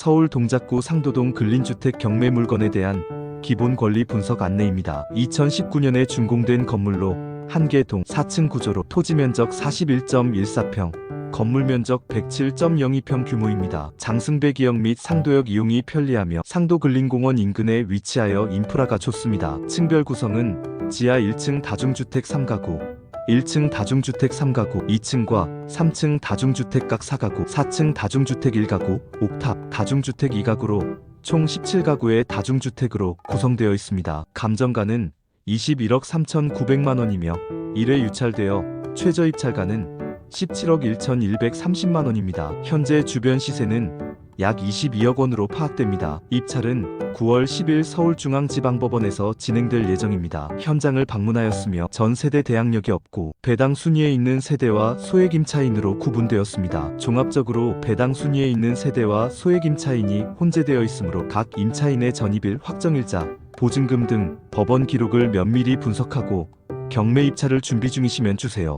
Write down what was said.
서울 동작구 상도동 근린주택 경매 물건에 대한 기본 권리 분석 안내입니다. 2019년에 준공된 건물로 한개동 4층 구조로 토지 면적 41.14평, 건물 면적 107.02평 규모입니다. 장승배 기역 및 상도역 이용이 편리하며 상도 근린공원 인근에 위치하여 인프라가 좋습니다. 층별 구성은 지하 1층 다중주택 3가구, 1층 다중주택 3가구, 2층과 3층 다중주택 각 4가구, 4층 다중주택 1가구, 옥탑 다중주택 2가구로 총 17가구의 다중주택으로 구성되어 있습니다. 감정가는 21억 3,900만 원이며 1회 유찰되어 최저 입찰가는 17억 1,130만 원입니다. 현재 주변 시세는 약 22억 원으로 파악됩니다. 입찰은 9월 10일 서울중앙지방법원에서 진행될 예정입니다. 현장을 방문하였으며 전 세대 대항력이 없고 배당 순위에 있는 세대와 소액 임차인으로 구분되었습니다. 종합적으로 배당 순위에 있는 세대와 소액 임차인이 혼재되어 있으므로 각 임차인의 전입일 확정일자, 보증금 등 법원 기록을 면밀히 분석하고 경매 입찰을 준비 중이시면 주세요.